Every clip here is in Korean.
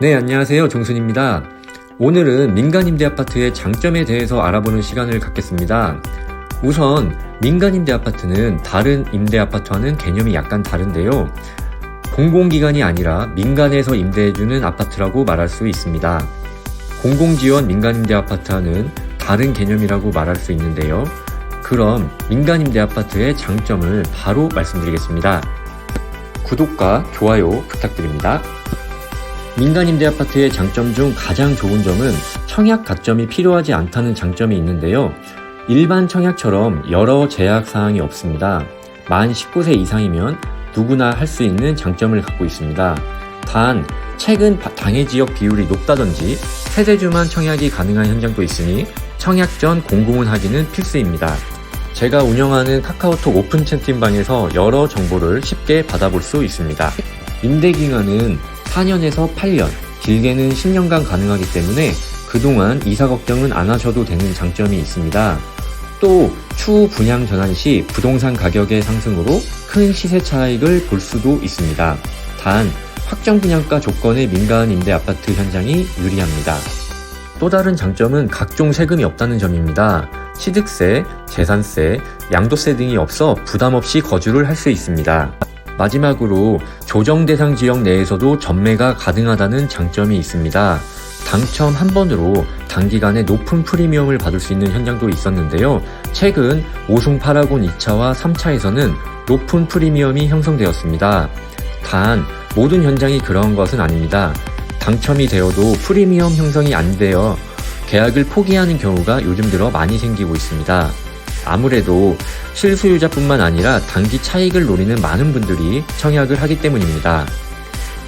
네, 안녕하세요. 정순입니다. 오늘은 민간임대 아파트의 장점에 대해서 알아보는 시간을 갖겠습니다. 우선 민간임대 아파트는 다른 임대 아파트와는 개념이 약간 다른데요. 공공기관이 아니라 민간에서 임대해주는 아파트라고 말할 수 있습니다. 공공지원 민간임대 아파트와는 다른 개념이라고 말할 수 있는데요. 그럼 민간임대 아파트의 장점을 바로 말씀드리겠습니다. 구독과 좋아요 부탁드립니다. 민간 임대 아파트의 장점 중 가장 좋은 점은 청약 가점이 필요하지 않다는 장점이 있는데요. 일반 청약처럼 여러 제약 사항이 없습니다. 만 19세 이상이면 누구나 할 수 있는 장점을 갖고 있습니다. 단, 최근 바- 당해 지역 비율이 높다든지 세대주만 청약이 가능한 현장도 있으니 청약 전 공고문 확인은 필수입니다. 제가 운영하는 카카오톡 오픈 채팅방에서 여러 정보를 쉽게 받아볼 수 있습니다. 임대 기간은 4년에서 8년, 길게는 10년간 가능하기 때문에 그동안 이사 걱정은 안 하셔도 되는 장점이 있습니다. 또 추후 분양 전환 시 부동산 가격의 상승으로 큰 시세 차익을 볼 수도 있습니다. 단 확정 분양가 조건의 민간 임대 아파트 현장이 유리합니다. 또 다른 장점은 각종 세금이 없다는 점입니다. 취득세, 재산세, 양도세 등이 없어 부담 없이 거주를 할 수 있습니다. 마지막으로 조정 대상 지역 내에서도 전매가 가능하다는 장점이 있습니다. 당첨 한 번으로 단기간에 높은 프리미엄을 받을 수 있는 현장도 있었는데요. 최근 오송 파라곤 2차와 3차에서는 높은 프리미엄이 형성되었습니다. 단 모든 현장이 그런 것은 아닙니다. 당첨이 되어도 프리미엄 형성이 안 되어 계약을 포기하는 경우가 요즘 들어 많이 생기고 있습니다. 아무래도 실수요자뿐만 아니라 단기 차익을 노리는 많은 분들이 청약을 하기 때문입니다.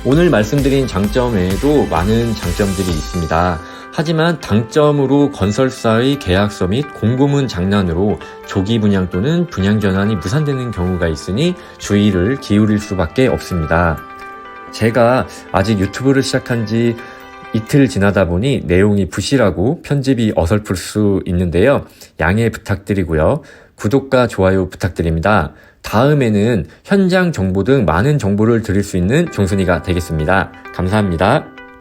오늘 말씀드린 장점에도 많은 장점들이 있습니다. 하지만 당점으로 건설사의 계약서 및 공고문 장난으로 조기 분양 또는 분양 전환이 무산되는 경우가 있으니 주의를 기울일 수밖에 없습니다. 제가 아직 유튜브를 시작한 지 이틀 지나다 보니 내용이 부실하고 편집이 어설플 수 있는데요. 양해 부탁드리고요. 구독과 좋아요 부탁드립니다. 다음에는 현장 정보 등 많은 정보를 드릴 수 있는 종순이가 되겠습니다. 감사합니다.